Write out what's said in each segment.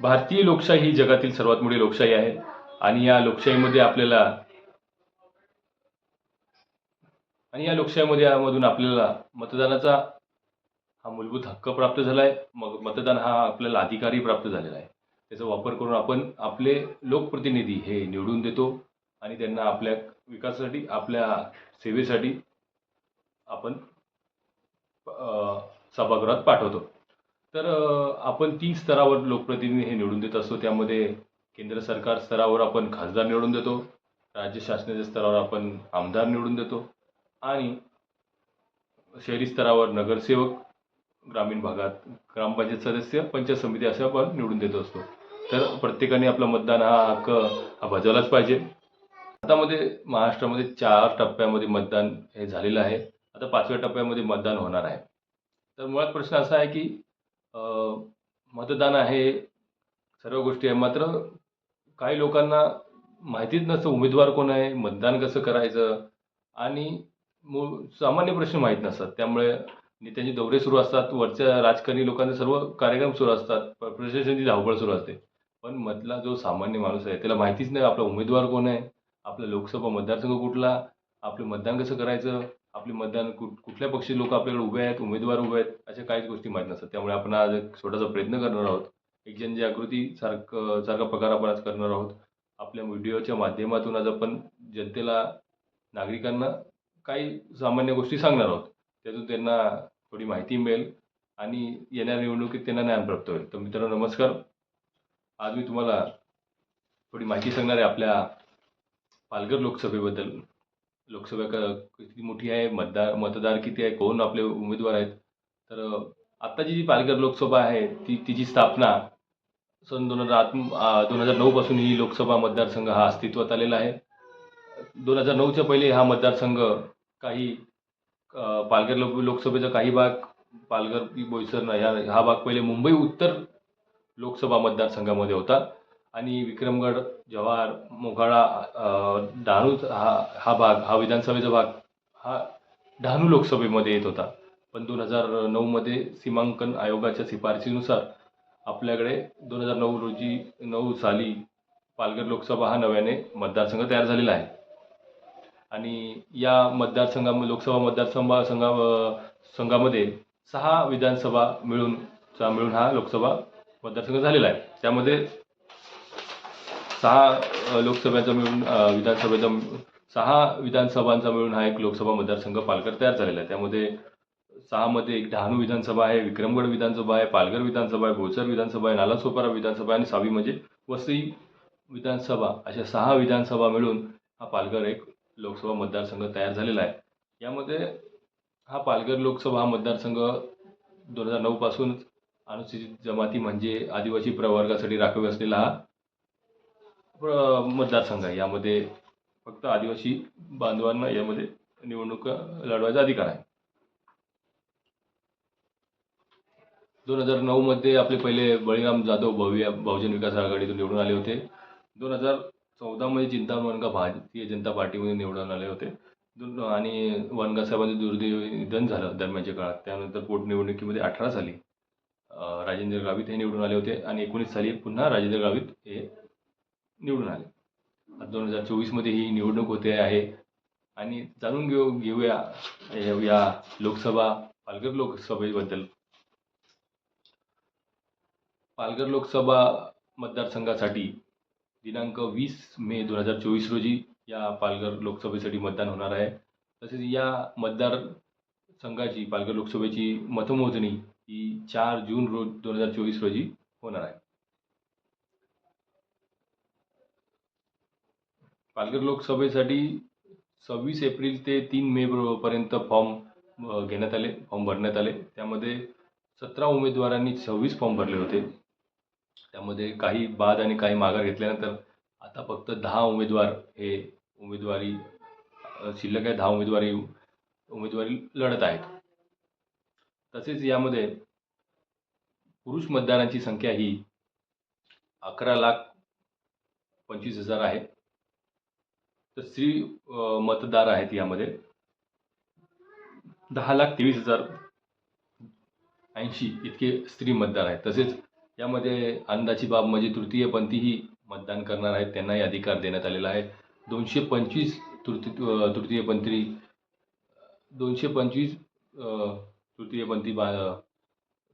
भारतीय लोकशाही ही जगातील सर्वात मोठी लोकशाही आहे. आणि या लोकशाहीमध्ये आपल्याला आणि या लोकशाहीमध्ये यामधून आपल्याला मतदानाचा हा मूलभूत हक्क प्राप्त झाला आहे मग मतदान हा आपल्याला अधिकारही प्राप्त झालेला आहे. त्याचा वापर करून आपण आपले लोकप्रतिनिधी हे निवडून देतो. आणि त्यांना आपल्या विकासासाठी आपल्या सेवेसाठी आपण सभागृहात पाठवतो. तर आपण तीन स्तरावर लोकप्रतिनिधी हे निवडून देत असतो. त्यामध्ये केंद्र सरकार स्तरावर आपण खासदार निवडून देतो. राज्य शासनाच्या स्तरावर आपण आमदार निवडून देतो. आणि शहरी स्तरावर नगरसेवक ग्रामीण भागात ग्रामपंचायत सदस्य पंचायत समिती असे आपण निवडून देत असतो. तर प्रत्येकाने आपला मतदान हा हक्क हा बजावलाच पाहिजे. भारतामध्ये महाराष्ट्रामध्ये चार टप्प्यामध्ये मतदान हे झालेलं आहे. आता पाचव्या टप्प्यामध्ये मतदान होणार आहे. तर मुळात प्रश्न असा आहे की मतदान आहे सर्व गोष्टी आहे. मात्र काही लोकांना माहितीच नसतं उमेदवार कोण आहे मतदान कसं करायचं? आणि मूळ सामान्य प्रश्न माहीत नसतात. त्यामुळे नेत्यांचे दौरे सुरू असतात. वरच्या राजकारणी लोकांचे सर्व कार्यक्रम सुरू असतात. प- प्रशासनाची धावपळ सुरू असते. पण मधला जो सामान्य माणूस आहे त्याला माहितीच नाही आपला उमेदवार कोण आहे आपला लोकसभा मतदारसंघ कुठला आपलं मतदान कसं करायचं? आपले मतदान कुठ कुठल्या पक्षी लोक आपल्याकडे उभे आहेत उमेदवार उभे आहेत अशा काहीच गोष्टी माहीत नसतात. त्यामुळे आपण आज एक छोटासा प्रयत्न करणार आहोत. एक जनजागृती सारखं सारखा प्रकार आपण आज करणार आहोत. आपल्या व्हिडिओच्या माध्यमातून आज आपण जनतेला नागरिकांना काही सामान्य गोष्टी सांगणार आहोत. त्यातून त्यांना थोडी माहिती मिळेल आणि येणाऱ्या निवडणुकीत त्यांना ज्ञान प्राप्त होईल. तर मित्रांनो नमस्कार. आज मी तुम्हाला थोडी माहिती सांगणार आहे आपल्या पालघर लोकसभेबद्दल. लोकसभा क- किती मोठी आहे मतदार मतदार किती आहे कोण आपले उमेदवार आहेत? तर आत्ताची जी पालघर लोकसभा आहे ती तिची स्थापना सन दोन हजार आत दोन हजार नऊपासून ही लोकसभा मतदारसंघ हा अस्तित्वात आलेला आहे. दोन हजार नऊच्या पहिले हा मतदारसंघ काही पालघर लोक लोकसभेचा काही भाग पालघर बोईसर ह्या हा भाग पहिले मुंबई उत्तर लोकसभा मतदारसंघामध्ये होता. आणि विक्रमगड जव्हार मोखाडा अ, डहाणू हा हा भाग हा विधानसभेचा भाग हा डहाणू लोकसभेमध्ये येत होता. पण दोन हजार नऊमध्ये सीमांकन आयोगाच्या शिफारशीनुसार आपल्याकडे दोन हजार नऊ रोजी नऊ साली पालघर लोकसभा हा नव्याने मतदारसंघ तयार झालेला आहे. आणि या मतदारसंघा लोकसभा मतदारसंघा संघा संघामध्ये सहा विधानसभा मिळून मिळून हा लोकसभा मतदारसंघ झालेला आहे. त्यामध्ये सहा लोकसभेचा मिळून विधानसभेचा सहा विधानसभांचा मिळून हा एक लोकसभा मतदारसंघ पालघर तयार झालेला आहे. त्यामध्ये सहामध्ये एक डहाणू विधानसभा आहे विक्रमगड विधानसभा आहे पालघर विधानसभा आहे भोसर विधानसभा आहे नालासोपारा विधानसभा आहे आणि सावी म्हणजे वसई विधानसभा अशा सहा विधानसभा मिळून हा पालघर एक लोकसभा मतदारसंघ तयार झालेला आहे. यामध्ये हा पालघर लोकसभा हा मतदारसंघ दोन हजार नऊपासून अनुसूचित जमाती म्हणजे आदिवासी प्रवर्गासाठी राखीव असलेला हा मतदारसंघ आहे. यामध्ये फक्त आदिवासी बांधवांना यामध्ये निवडणूक लढवायचा अधिकार आहे. दोन हजार नऊमध्ये आपले पहिले बळीराम जाधव भव्य बहुजन विकास आघाडीतून निवडून आले होते. दोन हजार चौदामध्ये चिंतामण वनगा भारतीय जनता पार्टीमध्ये निवडून आले होते. दोन आणि वनगा साहेबांचं दुर्दैवी निधन झालं दरम्यानच्या काळात. त्यानंतर पोटनिवडणुकीमध्ये अठरा साली राजेंद्र गावित हे निवडून आले होते. आणि एकोणीस साली पुन्हा राजेंद्र गावित हे निवडून आले. दोन हजार चोवीसमध्ये ही निवडणूक होते आहे. आणि जाणून घेऊ घेऊया या- या लोकसभा पालघर लोकसभेबद्दल. पालघर लोकसभा मतदारसंघासाठी दिनांक वीस मे दोन हजार चोवीस रोजी या पालघर लोकसभेसाठी मतदान होणार आहे. तसेच या मतदार संघाची पालघर लोकसभेची मतमोजणी ही चार जून रोज दोन हजार चोवीस रोजी होणार आहे. पालघर लोकसभेसाठी सव्वीस एप्रिल ते तीन मे पर्यंत फॉर्म घेण्यात आले फॉर्म भरण्यात आले. त्यामध्ये सतरा उमेदवारांनी सव्वीस फॉर्म भरले होते. त्यामध्ये काही बाद आणि काही माघार घेतल्यानंतर आता फक्त दहा उमेदवार हे उमेदवारी शिल्लक आहे दहा उमेदवारी उमेदवारी लढत आहेत. तसेच यामध्ये पुरुष मतदारांची संख्या ही अकरा लाख पंचवीस हजार आहे. तर स्त्री मतदार आहेत यामध्ये. दहा लाख तेवीस हजार ऐंशी इतके स्त्री मतदार आहेत. तसेच यामध्ये आनंदाची बाब म्हणजे तृतीयपंथीही मतदान करणार आहेत. त्यांनाही अधिकार देण्यात आलेला आहे. दोनशे पंचवीस तृती तृतीयपंथी दोनशे पंचवीस तृतीयपंथी बा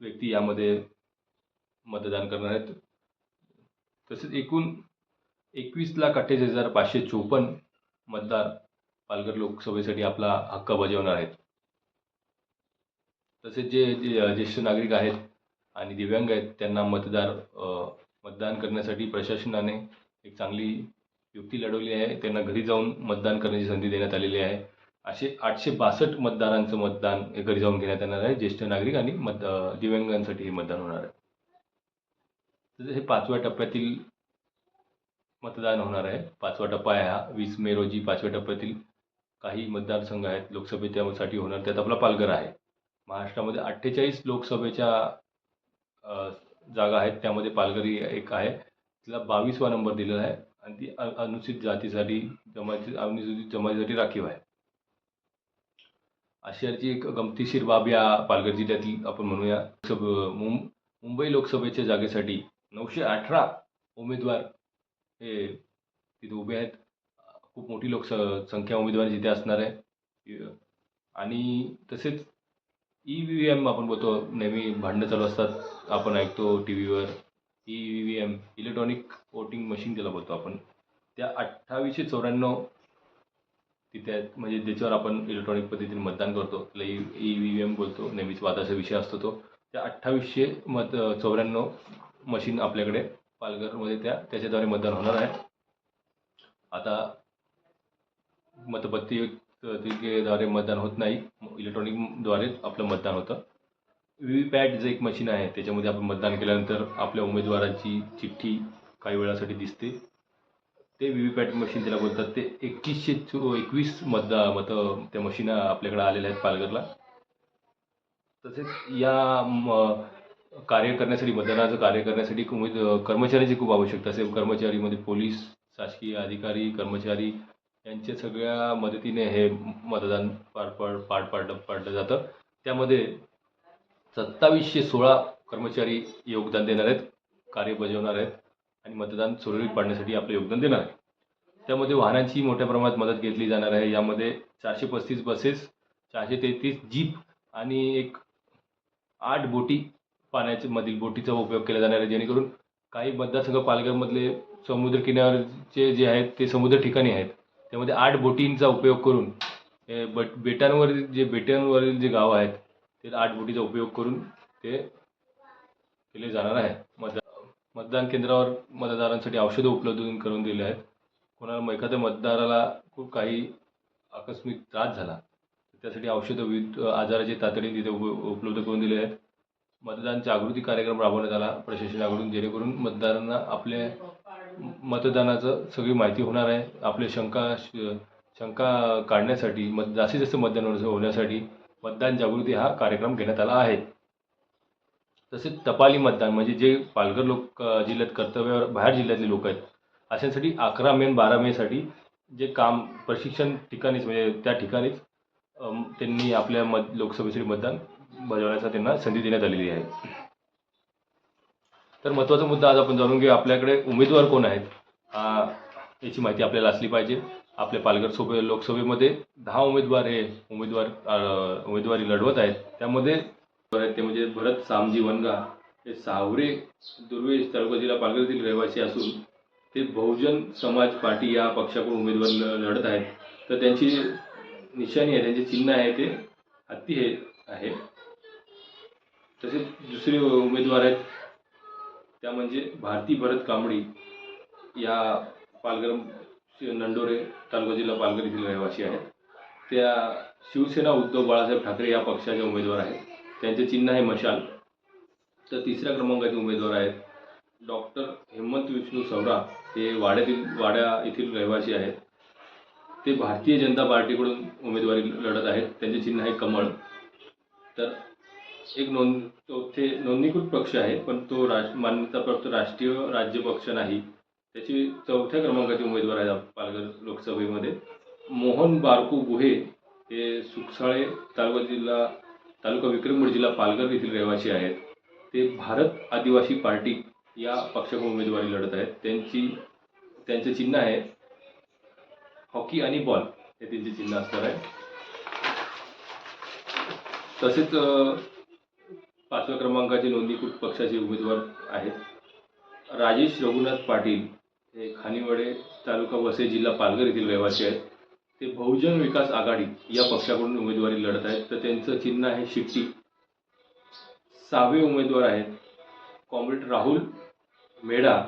व्यक्ती यामध्ये मतदान करणार आहेत. तसेच एकूण एकवीस लाख अठ्ठेचाळीस हजार पाचशे चोपन्न मतदार पालघर लोकसभेसाठी आपला हक्क बजावणार आहेत. तसेच जे जे ज्येष्ठ नागरिक आहेत आणि दिव्यांग आहेत त्यांना मतदार मतदान करण्यासाठी प्रशासनाने एक चांगली युक्ती लढवली आहे. त्यांना घरी जाऊन मतदान करण्याची संधी देण्यात आलेली आहे. असे आठशे बासष्ट मतदारांचं मतदान हे घरी जाऊन घेण्यात येणार आहे. ज्येष्ठ नागरिक आणि मत दिव्यांगांसाठी हे मतदान होणार आहे. तसेच हे पाचव्या टप्प्यातील मतदान होणार आहे. पाचवा टप्पा आहे हा. वीस मे रोजी पाचव्या टप्प्यातील काही मतदारसंघ आहेत. लोकसभे त्यासाठी होणार. त्यात आपला पालघर आहे. महाराष्ट्रामध्ये अठ्ठेचाळीस लोकसभेच्या जागा आहेत. त्यामध्ये पालघर ही एक आहे. तिला बावीसवा नंबर दिलेला आहे. आणि ती अनुसूचित जातीसाठी जमाती अनुसूचित जमातीसाठी राखीव आहे. आशियाची एक गमतीशीर बाब या पालघर जिल्ह्यातील आपण म्हणूया. मुंबई लोकसभेच्या जागेसाठी नऊशे अठरा उमेदवार हे तिथे उभे आहेत. खूप मोठी लोक संख्या उमेदवार जिथे असणार आहे. आणि तसेच ई व्ही एम आपण बोलतो नेहमी भांडणं चालू असतात. आपण ऐकतो टी व्हीवर E V M electronic voting machine त्याला बोलतो आपण. त्या अठ्ठावीसशे चौऱ्याण्णव तिथे आहेत. म्हणजे ज्याच्यावर आपण इलेक्ट्रॉनिक पद्धतीने मतदान करतो. त्याला ई ई व्ही एम बोलतो नेहमीच वादाचा विषय असतो तो. त्या अठ्ठावीसशे मत चौऱ्याण्णव मशीन आपल्याकडे पालघरमध्ये त्या त्याच्याद्वारे मतदान होणार आहे. आता मतपत्रिकेद्वारे मतदान होत नाही. इलेक्ट्रॉनिकद्वारेच आपलं मतदान होतं. व्ही व्ही पॅट जे एक मशीन आहे त्याच्यामध्ये आपण मतदान केल्यानंतर आपल्या उमेदवाराची चिठ्ठी काही वेळासाठी दिसते. ते व्ही व्ही पॅट मशीन त्याला बोलतात ते एकवीसशे चो एकवीस मतदा मतं त्या मशीन आपल्याकडे आलेल्या आहेत पालघरला. तसेच या म कार्य करण्यासाठी मतदानाचं कार्य करण्यासाठी उमेद म्हणजे, कर्मचाऱ्यांची खूप आवश्यकता असेल. कर्मचारीमध्ये पोलीस शासकीय अधिकारी कर्मचारी यांच्या सगळ्या मदतीने हे मतदान पार पाड पार पाडलं पाडलं जातं. त्यामध्ये सत्तावीसशे सोळा कर्मचारी योगदान देणार आहेत कार्य बजावणार आहेत आणि मतदान सुरळीत पाडण्यासाठी आपलं योगदान देणार आहे त्यामध्ये वाहनांची मोठ्या प्रमाणात मदत घेतली जाणार आहे. यामध्ये चारशे पस्तीस बसेस चारशे तेहतीस जीप आणि एक आठ बोटी पाण्याच्या मधील बोटीचा उपयोग केला जाणार आहे. जेणेकरून काही मतदारसंघ पालघरमधले समुद्र जे आहेत ते समुद्र ठिकाणी आहेत. त्यामध्ये आठ बोटींचा उपयोग करून हे बट बेटांवरील जे बेटांवरील जे गाव आहेत ते आठ बोटीचा उपयोग करून ते केले जाणार आहे. मतदान मतदान केंद्रावर मतदारांसाठी औषधं उपलब्ध करून दिले आहेत. कोणाला एखाद्या मतदाराला खूप काही आकस्मिक त्रास झाला त्यासाठी औषधं विविध आजाराचे तातडीने तिथे उप उपलब्ध करून दिले आहेत. मतदान जागृती कार्यक्रम राबवण्यात आला. प्रशासनाकडून जेणेकरून मतदारांना आपल्या मतदानाचं सगळी माहिती होणार आहे. आपले शंका शंका काढण्यासाठी मत जास्तीत जास्त मतदान होण्यासाठी मतदान जागृती हा कार्यक्रम घेण्यात आला आहे. तसेच टपाली मतदान म्हणजे जे पालघर लोक जिल्ह्यात कर्तव्यावर बाहेर जिल्ह्यातले लोक आहेत अशांसाठी अकरा मे आणि बारा मेसाठी जे काम प्रशिक्षण ठिकाणीच म्हणजे त्या ठिकाणीच त्यांनी आपल्या मत लोकसभेसाठी मतदान बजावण्याचा त्यांना संधी देण्यात आलेली आहे. तर महत्त्वाचा मुद्दा आज आपण जाणून घेऊ आपल्याकडे उमेदवार कोण आहेत? याची माहिती आपल्याला असली पाहिजे. आपल्या पालघर सोबे लोकसभेमध्ये दहा उमेदवार हे उमेदवार उमेदवारी लढवत आहेत. त्यामध्ये ते म्हणजे भरत सामजी वनगा हे सावरे दुर्वे तालुका जिल्हा पालघरतील रहिवासी असून ते बहुजन समाज पार्टी या पक्षाकडून उमेदवार लढत आहेत. तर त्यांची निशाणी आहे त्यांचे चिन्ह आहे ते हत्ती हे आहे. तसेच दुसरे उमेदवार आहेत. त्या म्हणजे भारती भरत कांबळी या पालघर नंडोरे तालुका जिल्हा पालघर येथील रहिवासी आहेत. त्या शिवसेना उद्धव बाळासाहेब ठाकरे या पक्षाचे उमेदवार आहेत. त्यांचे चिन्ह आहे मशाल. तर तिसऱ्या क्रमांकाचे उमेदवार आहेत. डॉक्टर हेमंत विष्णू सवरा हे वाड्यातील वाड्या येथील रहिवासी आहेत. ते भारतीय जनता पार्टीकडून उमेदवारी लढत आहेत. त्यांचे चिन्ह आहे कमळ. तर एक नोंद चौथे नोंदणीकृत पक्ष आहे पण तो राज मान्यताप्राप्त राष्ट्रीय राज्य पक्ष नाही. त्याची चौथ्या क्रमांकाचे उमेदवार आहेत पालघर लोकसभेमध्ये. मोहन बारकू गुहे हे सुकसाळे तालुका जिल्हा तालुका विक्रमगड जिल्हा पालघर येथील रहिवासी आहेत. ते भारत आदिवासी पार्टी या पक्षाकडून उमेदवारी लढत आहेत. त्यांची त्यांचे चिन्ह आहे हॉकी आणि बॉल हे त्यांचे चिन्ह असणार आहे. तसेच पाचव्या क्रमांकाचे नोंदणीकृत पक्षाचे उमेदवार आहेत? राजेश रघुनाथ पाटील हे खानिवडे तालुका वसई जिल्हा पालघर येथील रहिवासी आहेत. ते बहुजन विकास आघाडी या पक्षाकडून उमेदवारी लढत आहेत. तर त्यांचं चिन्ह आहे शिट्टी. सहावे उमेदवार आहेत कॉम्रेड राहुल मेढा.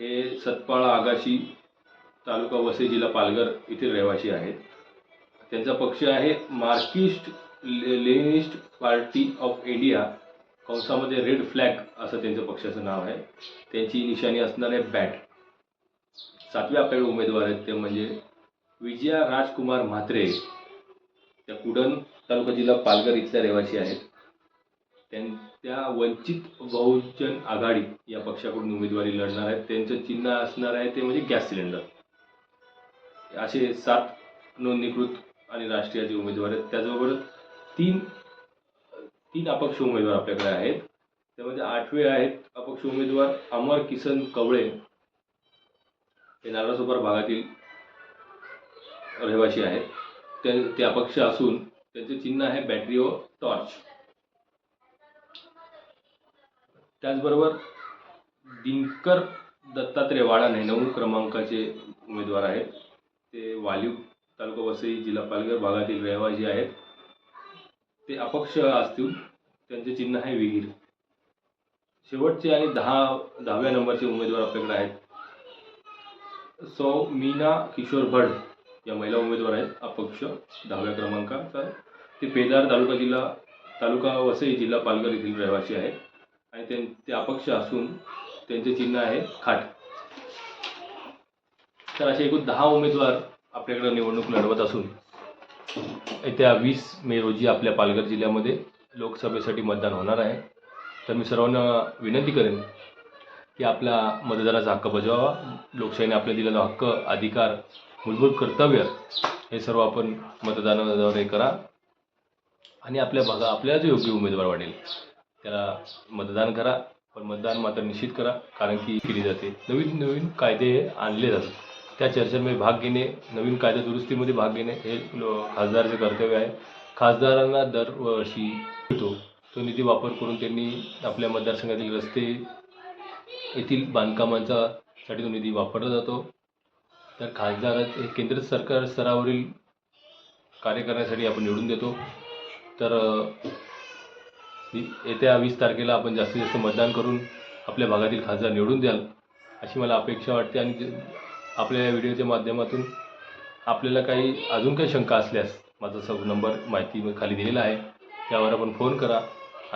हे सतपाळा आगाशी तालुका वसई जिल्हा पालघर येथील रहिवासी आहेत. त्यांचा पक्ष आहे Marxist le- Leninist party of India. कंसामध्ये red flag असं त्यांचं पक्षाचं नाव आहे. त्यांची निशाणी असणार आहे बॅट सातवे आपल्याकडे उमेदवार आहेत ते म्हणजे विजया राजकुमार म्हात्रे. त्या कुडण तालुका जिल्हा पालघर इथल्या रहिवासी आहेत. त्यां- त्या वंचित बहुजन आघाडी या पक्षाकडून उमेदवारी लढणार आहेत. त्यांचं चिन्ह असणार आहे ते म्हणजे गॅस सिलेंडर. असे सात नोंदणीकृत आणि राष्ट्रीयाचे उमेदवार आहेत त्याचबरोबर तीन तीन अपक्ष उमेदवार आपल्याकडे आहेत. त्यामध्ये आठवे आहेत अपक्ष उमेदवार अमर किसन कवळे. हे नालासोपार भागातील रहिवासी आहेत. ते ते अपक्ष असून त्यांचे चिन्ह आहे बॅटरी व टॉर्च. त्याचबरोबर दिनकर दत्तात्रय वाडाने नऊ क्रमांकाचे उमेदवार आहेत. ते वालीव तालुका वसई जिल्हा पालघर भागातील रहिवासी आहेत. ते अपक्ष असतील त्यांचे चिन्ह आहे विहीर. शेवटचे आणि दहा दहाव्या नंबरचे उमेदवार आपल्याकडे आहेत. सौ मीना किशोर भड या महिला उमेदवार आहेत अपक्ष दहाव्या क्रमांकाचा ते पेदार तालुका जिल्हा तालुका वसई जिल्हा पालघर येथील रहिवासी आहेत. आणि त्यां ते अपक्ष असून त्यांचे चिन्ह आहे खाट. तर असे एकूण दहा उमेदवार आपल्याकडे निवडणूक लढवत असून येत्या वीस मे रोजी आपल्या पालघर जिल्ह्यामध्ये लोकसभेसाठी मतदान होणार आहे. तर मी सर्वांना विनंती करेन की आपला मतदानाचा हक्क बजावा. लोकशाहीने आपल्या दिलेला हक्क अधिकार मूलभूत कर्तव्य हे सर्व आपण मतदानाद्वारे करा. आणि आपल्या भागा आपल्याला जो योग्य उमेदवार वाटेल. त्याला मतदान करा पण मतदान मात्र निश्चित करा कारण की केली जाते. नवीन नवीन कायदे आणले जातात. त्या चर्चेमध्ये भाग घेणे नवीन कायदा दुरुस्तीमध्ये भाग घेणे हे खासदाराचे कर्तव्य आहे. खासदारांना दरवर्षी मिळतो तो निधी वापर करून त्यांनी आपल्या मतदारसंघातील रस्ते येथील बांधकामांचा साठी तो निधी वापरला जातो. तर खासदार हे केंद्र सरकार स्तरावरील कार्य करण्यासाठी आपण निवडून देतो. तर येत्या वीस तारखेला आपण जास्तीत जास्त मतदान करून आपल्या भागातील खासदार निवडून द्याल अशी मला अपेक्षा वाटते आणि आपल्या या व्हिडिओच्या माध्यमातून आपल्याला काही अजून काही शंका असल्यास माझा सब नंबर माहिती खाली दिलेला आहे. त्यावर आपण फोन करा.